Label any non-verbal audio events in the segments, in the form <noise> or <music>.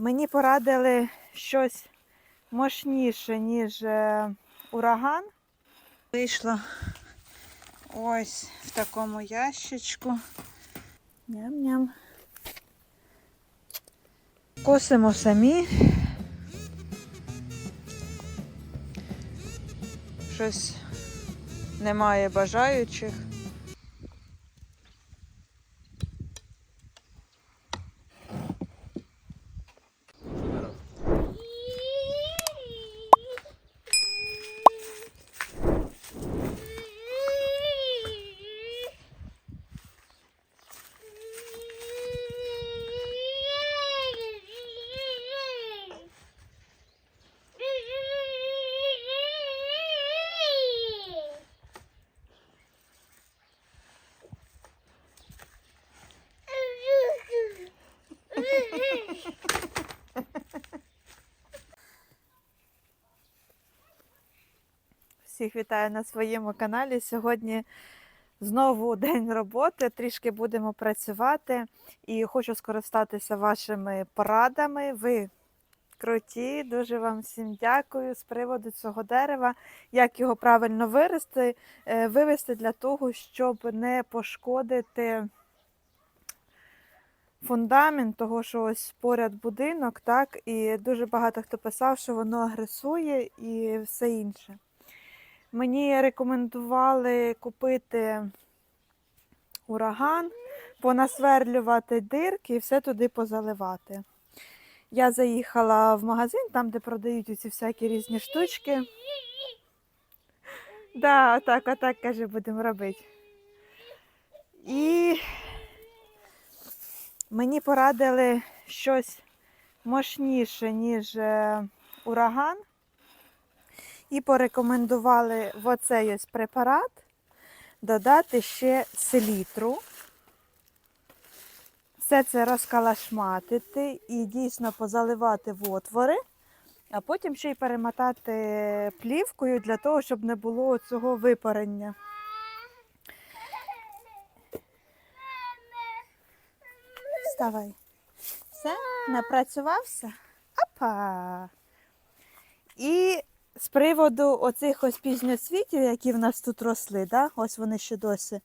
Мені порадили щось мощніше, ніж е, ураган. Вийшло ось в такому ящичку. Ням-ням. Косимо самі. Щось немає бажаючих. Всіх вітаю на своєму каналі. Сьогодні знову <laughs> день роботи. Трішки будемо працювати і хочу скористатися вашими порадами. Ви круті, дуже вам всім дякую з приводу цього дерева, як його правильно вирости, е, вивести для того, щоб не пошкодити фундамент, того, що ось поряд будинок, так, і дуже багато хто писав, що воно агресує і все інше. Мені рекомендували купити ураган, понасверлювати дирки і все туди позаливати. Я заїхала в магазин, там, де продають ці всякі різні штучки. Да, отак, отак, каже, будемо робити. І мені порадили щось мощніше, ніж е, ураган. І порекомендували в оцей ось препарат додати ще селітру. Все це розкалашматити і дійсно позаливати в отвори, а потім ще й перемотати плівкою для того, щоб не було цього випарення. Вставай. Все, напрацювався? Опа! І з приводу оцих ось пізньоцвітів, які в нас тут росли, да? ось вони ще досі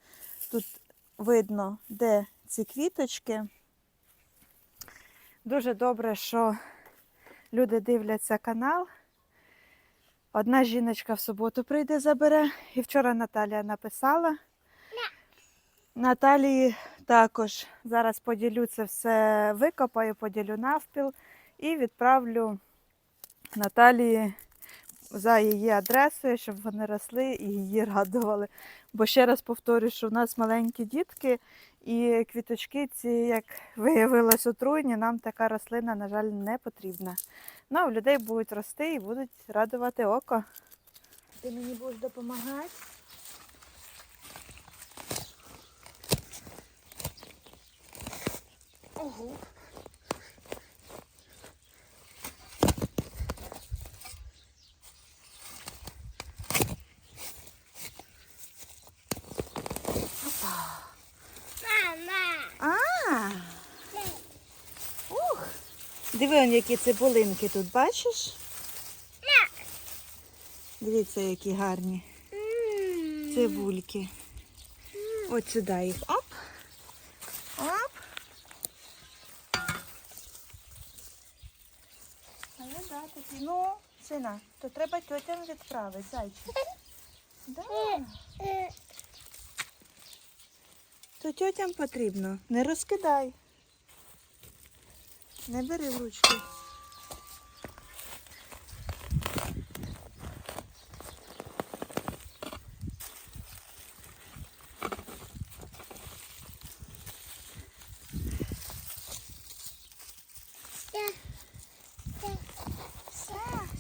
тут видно, де ці квіточки. Дуже добре, що люди дивляться канал. Одна жіночка в суботу прийде, забере. І вчора Наталія написала. Наталії також зараз поділю це все, викопаю, поділю навпіл і відправлю Наталії за її адресою, щоб вони росли і її радували. Бо ще раз повторюю, що в нас маленькі дітки, і квіточки ці, як виявилось отруйні, нам така рослина, на жаль, не потрібна. Ну, а в людей будуть рости і будуть радувати око. Ти мені будеш допомагати? Ого. Диви, он, які цибулинки тут, бачиш? Дивіться, які гарні цибульки. От сюди їх. Оп. Оп. Але да, такі. Ну, сина, то треба тьотям відправити, зайчик. <laughs> Да. То тьотям потрібно. Не розкидай. Не бери в ручки.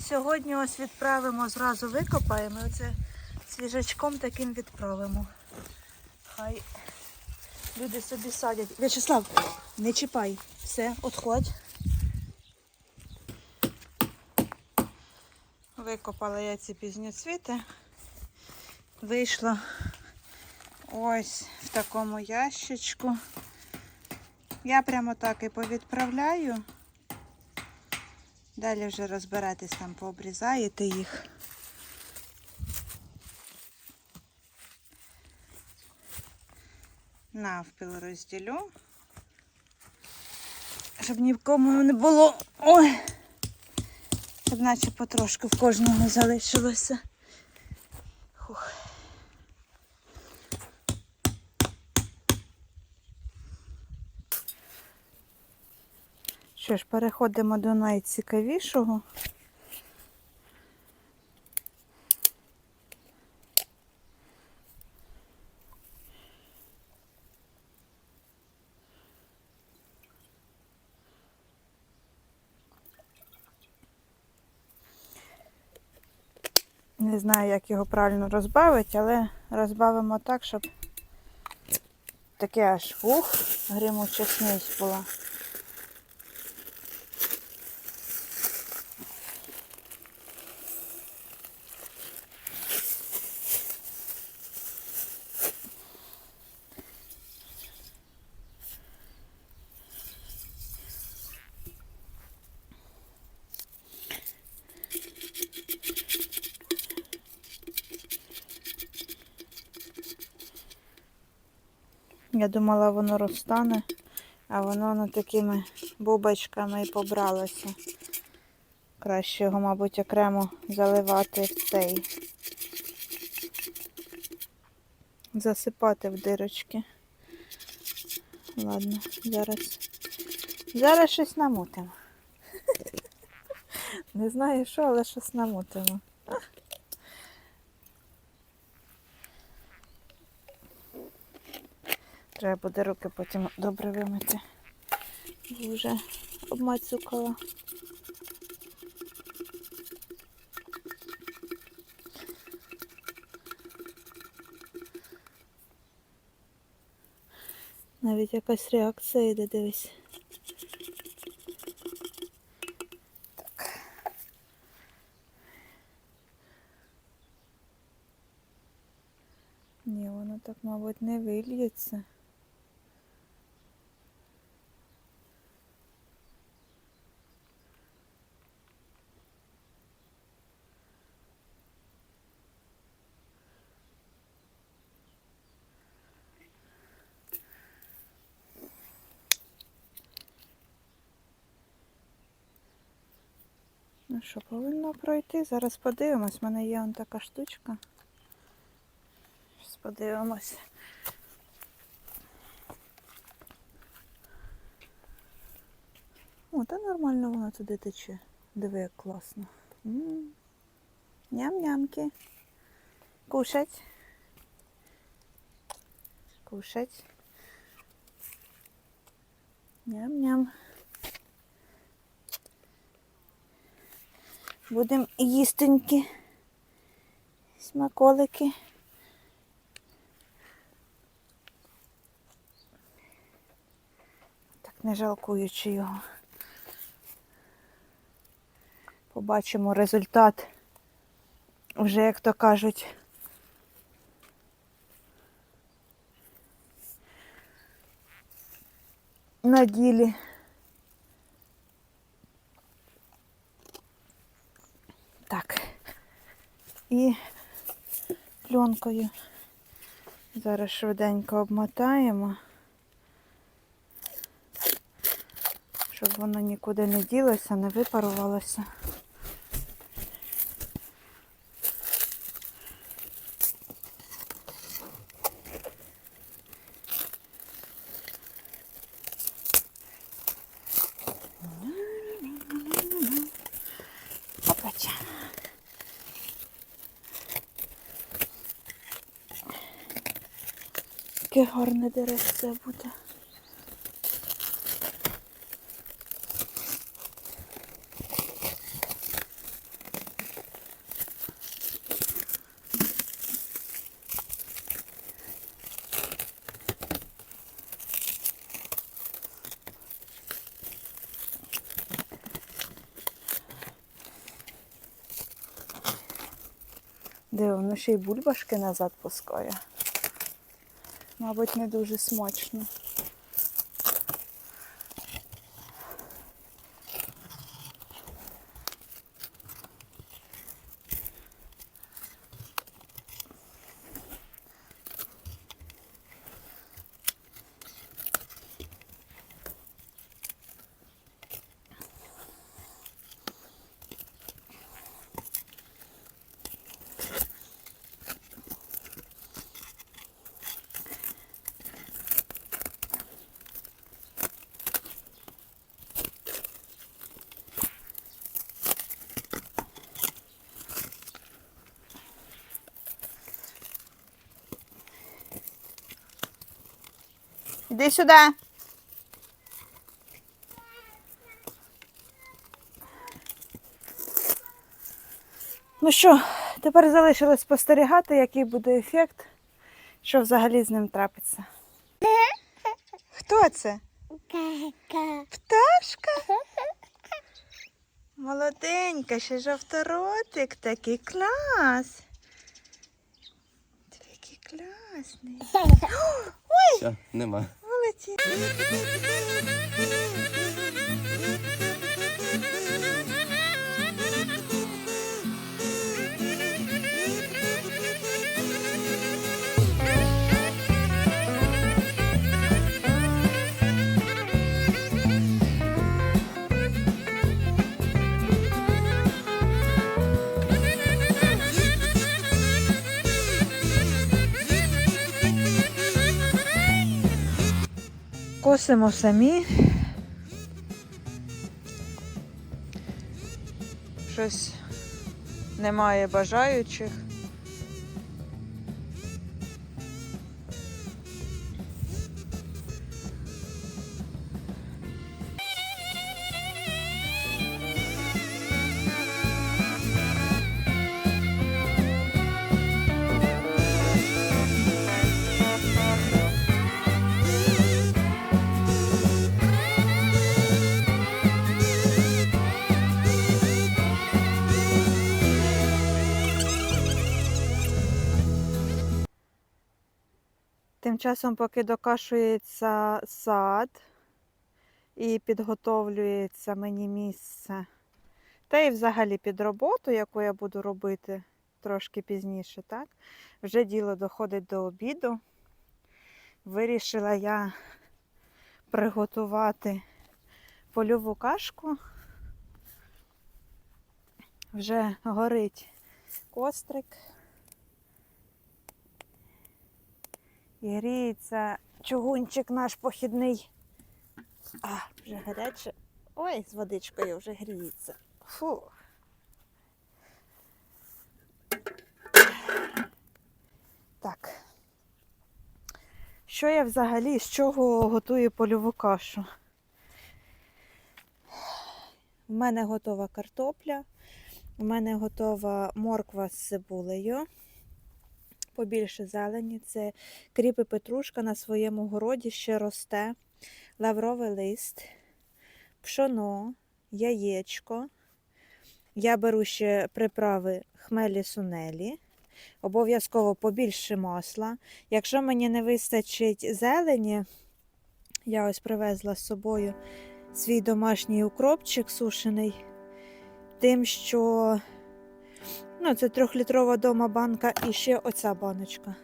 Сьогодні ось відправимо, зразу викопаємо. Оце свіжачком таким відправимо. Хай люди собі садять. В'ячеслав, не чіпай. Все, отходь. Викопала я ці пізньоцвіти. Вийшло ось в такому ящичку. Я прямо так і повідправляю. Далі вже розбиратись там, пообрізаєте їх. Навпіл розділю. Щоб ні в кому не було. Ой! Щоб наче потрошку в кожному залишилося. Хух. Що ж, переходимо до найцікавішого. Не знаю, як його правильно розбавити, але розбавимо так, щоб таке аж ух, гримуча смесь була. Я думала, воно розтане, а воно на такими бубочками і побралося. Краще його, мабуть, окремо заливати в цей. Засипати в дирочки. Ладно, зараз. Зараз щось намутимо. <laughs> Не знаю що, але щось намутимо. Треба буде руки потім добре вимити. Бо Вже обмацюкала. Навіть якась реакція йде, дивись. Так. Ні, воно так, мабуть, не вильється. Що, повинно пройти. Зараз подивимось. У мене є он така штучка. Зараз подивимось. О, та нормально воно туди тече. Диви, як класно. Ням-нямки. Кушать. Кушать. Ням-ням. Будемо їстенькі. Смаколики. Так не жалкуючи його. Побачимо результат. Вже, як то кажуть. На ділі. Так. Пленкою зараз швиденько обмотаємо, щоб воно нікуди не ділося, не випарувалося. Гарне деревце буде. Де воно ще й бульбашки назад пускає. Мабуть, не дуже смачно. Іди сюди. Ну що, тепер залишилось спостерігати, який буде ефект, що взагалі з ним трапиться. Хто це? Кака. Пташка? Молоденька, ще жовторотик такий клас. Ти який класний. <laughs> Все, нема. করেছি Косимо самі. Щось немає бажаючих. Тим часом, поки докашується сад і підготовлюється мені місце, та й взагалі під роботу, яку я буду робити трошки пізніше, так? Вже діло доходить до обіду. Вирішила я приготувати польову кашку. Вже горить кострик. І гріється чугунчик наш похідний. А, вже гаряче. Ой, з водичкою вже гріється. Фу. Так. Що я взагалі з чого готую польову кашу? У мене готова картопля, у мене готова морква з цибулею побільше зелені. Це кріп і петрушка на своєму городі ще росте, лавровий лист, пшоно, яєчко. Я беру ще приправи хмелі сунелі. Обов'язково побільше масла. Якщо мені не вистачить зелені, я ось привезла з собою свій домашній укропчик сушений, тим, що Ну, це трьохлітрова дома банка і ще оця баночка.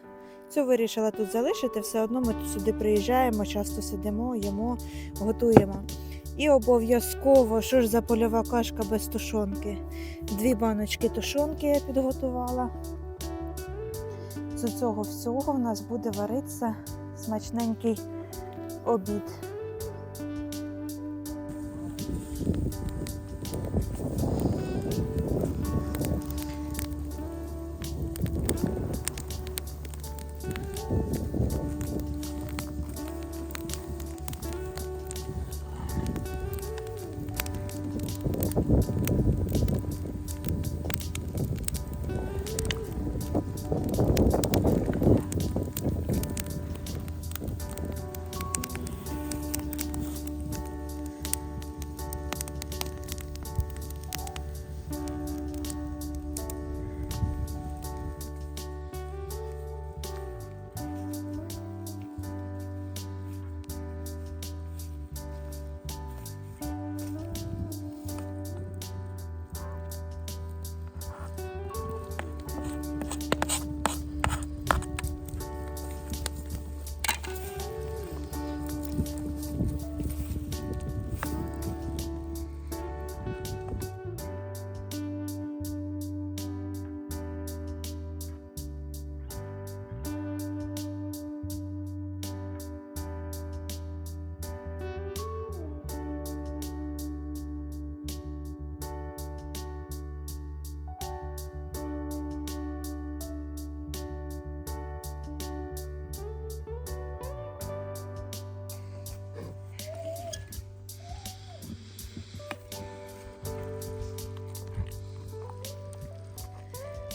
Цю вирішила тут залишити, все одно ми тут сюди приїжджаємо, часто сидимо, їмо, готуємо. І обов'язково, що ж за польова кашка без тушонки. Дві баночки тушонки я підготувала. З цього всього в нас буде варитися смачненький обід.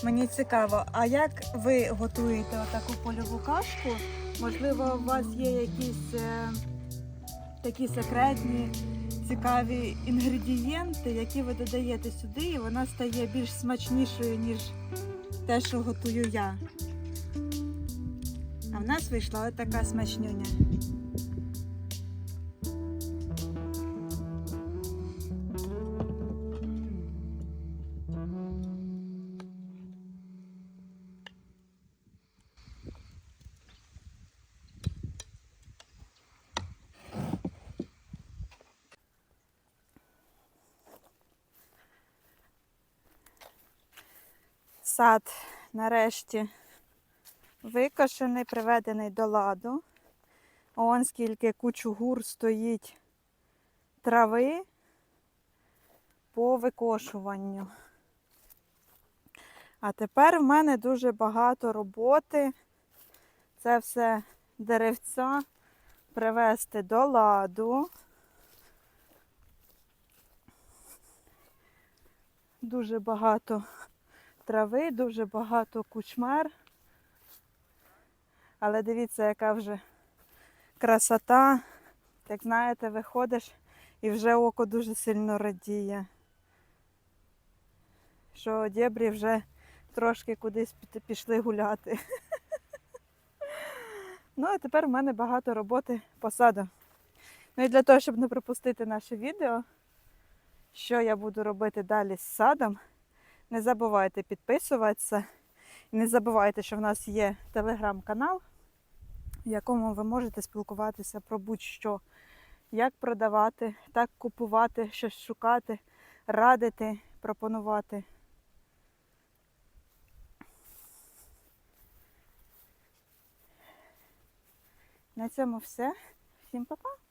Мені цікаво, а як ви готуєте отаку польову кашку? Можливо, у вас є якісь е, такі секретні, цікаві інгредієнти, які ви додаєте сюди, і вона стає більш смачнішою, ніж те, що готую я. А в нас вийшла отака смачнюня. Сад нарешті викошений, приведений до ладу. Он скільки кучугур стоїть трави по викошуванню. А тепер в мене дуже багато роботи. Це все деревця привести до ладу. Дуже багато трави, дуже багато кучмер. Але дивіться, яка вже красота. Як знаєте, виходиш і вже око дуже сильно радіє. Що дєбрі вже трошки кудись пішли гуляти. <laughs> Ну, а тепер в мене багато роботи по саду. Ну і для того, щоб не пропустити наше відео, що я буду робити далі з садом, не забувайте підписуватися. Не забувайте, що в нас є телеграм-канал, в якому ви можете спілкуватися про будь-що, як продавати, так купувати, щось шукати, радити, пропонувати. На цьому все. Всім па-па!